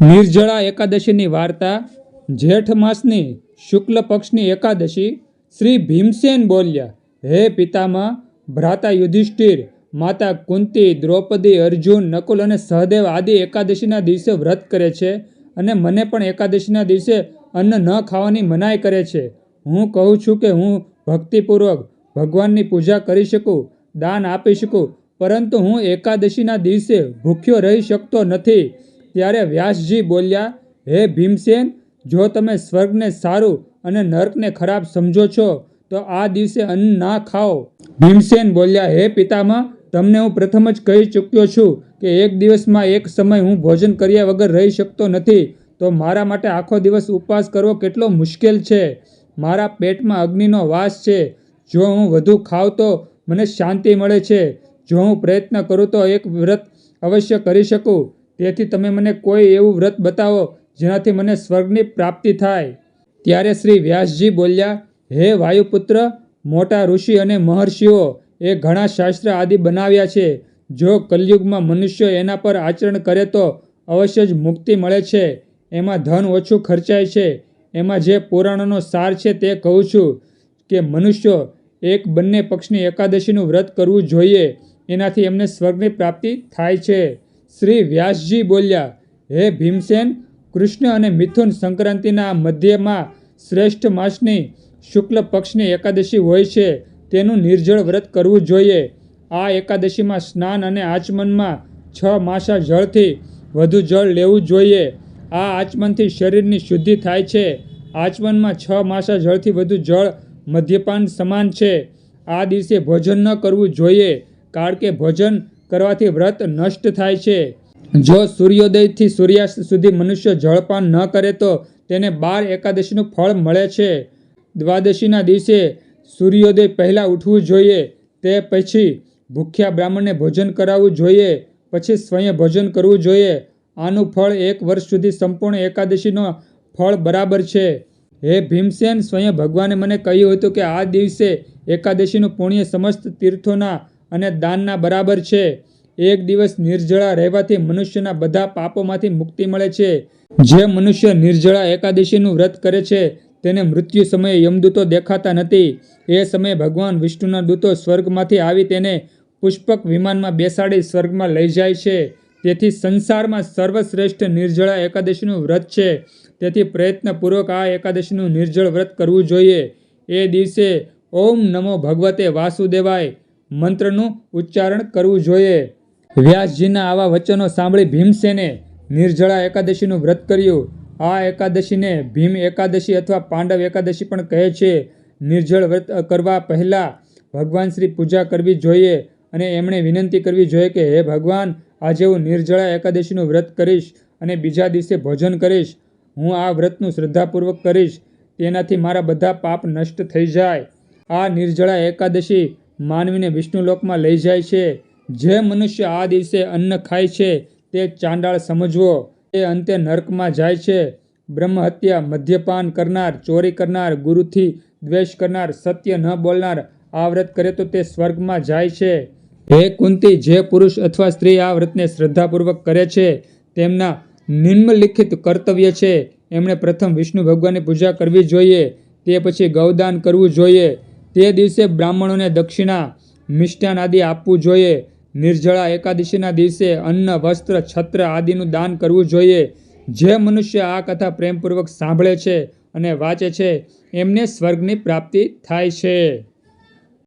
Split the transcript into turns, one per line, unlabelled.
નિર્જળા એકાદશીની વાર્તા જેઠ માસની શુક્લ પક્ષની એકાદશી શ્રી ભીમસેન બોલ્યા, હે પિતામાં ભ્રાતા યુધિષ્ઠિર, માતા કુંતી, દ્રૌપદી, અર્જુન, નકુલ અને સહદેવ આદિ એકાદશીના દિવસે વ્રત કરે છે અને મને પણ એકાદશીના દિવસે અન્ન ન ખાવાની મનાઈ કરે છે. હું કહું છું કે હું ભક્તિપૂર્વક ભગવાનની પૂજા કરી શકું, દાન આપી શકું, પરંતુ હું એકાદશીના દિવસે ભૂખ્યો રહી શકતો નથી. ત્યારે વ્યાસજી બોલ્યા, હે ભીમસેન, જો તમે સ્વર્ગને સારું અને નર્કને ખરાબ સમજો છો, તો આ દિવસે અન્ન ના ખાઓ. ભીમસેન બોલ્યા, હે પિતામાં તમને હું પ્રથમ જ કહી ચૂક્યો છું કે એક દિવસમાં એક સમય હું ભોજન કર્યા વગર રહી શકતો નથી, તો મારા માટે આખો દિવસ ઉપવાસ કરવો કેટલો મુશ્કેલ છે. મારા પેટમાં અગ્નિનો વાસ છે. જો હું વધુ ખાવ તો મને શાંતિ મળે છે. જો હું પ્રયત્ન કરું તો એક વ્રત અવશ્ય કરી શકું. તેથી તમે મને કોઈ એવું વ્રત બતાવો જેનાથી મને સ્વર્ગની પ્રાપ્તિ થાય. ત્યારે શ્રી વ્યાસજી બોલ્યા, હે વાયુપુત્ર, મોટા ઋષિ અને મહર્ષિઓ, એ ઘણા શાસ્ત્ર આદિ બનાવ્યા છે. જો કલયુગમાં મનુષ્ય એના પર આચરણ કરે તો અવશ્ય જ મુક્તિ મળે છે. એમાં ધન ઓછું ખર્ચાય છે. એમાં જે પુરાણોનો સાર છે તે કહું છું કે મનુષ્યો એક બંને પક્ષની એકાદશીનું વ્રત કરવું જોઈએ. એનાથી એમને સ્વર્ગની પ્રાપ્તિ થાય છે. શ્રી વ્યાસજી બોલ્યા, હે ભીમસેન, કૃષ્ણ અને મિથુન સંક્રાંતિના મધ્યમાં શ્રેષ્ઠ માસની શુક્લ પક્ષની એકાદશી હોય છે, તેનું નિર્જળ વ્રત કરવું જોઈએ. આ એકાદશીમાં સ્નાન અને આચમનમાં છ માસા જળથી વધુ જળ લેવું જોઈએ. આ આચમનથી શરીરની શુદ્ધિ થાય છે. આચમનમાં છ માસા જળથી વધુ જળ મદ્યપાન સમાન છે. આ દિવસે ભોજન ન કરવું જોઈએ, કારણ કે ભોજન કરવાથી વ્રત નષ્ટ થાય છે. જો સૂર્યોદયથી સૂર્યાસ્ત સુધી મનુષ્ય જળપાન ન કરે તો તેને બાર એકાદશીનું ફળ મળે છે. દ્વાદશીના દિવસે સૂર્યોદય પહેલાં ઉઠવું જોઈએ, તે પછી ભૂખ્યા બ્રાહ્મણને ભોજન કરાવવું જોઈએ, પછી સ્વયં ભોજન કરવું જોઈએ. આનું ફળ એક વર્ષ સુધી સંપૂર્ણ એકાદશીનો ફળ બરાબર છે. હે ભીમસેન, સ્વયં ભગવાને મને કહ્યું હતું કે આ દિવસે એકાદશીનું પુણ્ય સમસ્ત તીર્થોના અને દાનના બરાબર છે. એક દિવસ નિર્જળા રહેવાથી મનુષ્યના બધા પાપોમાંથી મુક્તિ મળે છે. જે મનુષ્ય નિર્જળા એકાદશીનું વ્રત કરે છે, તેને મૃત્યુ સમયે યમદૂતો દેખાતા નથી. એ સમયે ભગવાન વિષ્ણુના દૂતો સ્વર્ગમાંથી આવી તેને પુષ્પક વિમાનમાં બેસાડી સ્વર્ગમાં લઈ જાય છે. તેથી સંસારમાં સર્વશ્રેષ્ઠ નિર્જળા એકાદશીનું વ્રત છે. તેથી પ્રયત્નપૂર્વક આ એકાદશીનું નિર્જળ વ્રત કરવું જોઈએ. એ દિવસે ઓમ નમો ભગવતે વાસુદેવાય. મંત્રનું ઉચ્ચારણ કરવું જોઈએ. વ્યાસજીના આવા વચનો સાંભળી ભીમસેને નિર્જળા એકાદશીનું વ્રત કર્યું. આ એકાદશીને ભીમ એકાદશી અથવા પાંડવ એકાદશી પણ કહે છે. નિર્જળ વ્રત કરવા પહેલાં ભગવાન શ્રી પૂજા કરવી જોઈએ અને એમણે વિનંતી કરવી જોઈએ કે, હે ભગવાન, આજે હું નિર્જળા એકાદશીનું વ્રત કરીશ અને બીજા દિવસે ભોજન કરીશ. હું આ વ્રતનું શ્રદ્ધાપૂર્વક કરીશ. તેનાથી મારા બધા પાપ નષ્ટ થઈ જાય. આ નિર્જળા એકાદશી માનવીને વિષ્ણુલોકમાં લઈ જાય છે. જે મનુષ્ય આ દિવસે અન્ન ખાય છે, તે ચાંડાળ સમજવો. તે અંતે નર્કમાં જાય છે. બ્રહ્મહત્યા મદ્યપાન કરનાર, ચોરી કરનાર, ગુરુથી દ્વેષ કરનાર, સત્ય ન બોલનાર આ વ્રત કરે તો તે સ્વર્ગમાં જાય છે. હે કુંતી, જે પુરુષ અથવા સ્ત્રી આ વ્રતને શ્રદ્ધાપૂર્વક કરે છે, તેમના નિમ્નલિખિત કર્તવ્ય છે. એમણે પ્રથમ વિષ્ણુ ભગવાનની પૂજા કરવી જોઈએ. તે પછી ગૌદાન કરવું જોઈએ. તે દિવસે બ્રાહ્મણોને દક્ષિણા મિષ્ટાન આદિ આપવું જોઈએ. નિર્જળા એકાદશીના દિવસે અન્ન, વસ્ત્ર, છત્ર આદિનું દાન કરવું જોઈએ. જે મનુષ્ય આ કથા પ્રેમપૂર્વક સાંભળે છે અને વાંચે છે, એમને સ્વર્ગની પ્રાપ્તિ થાય છે.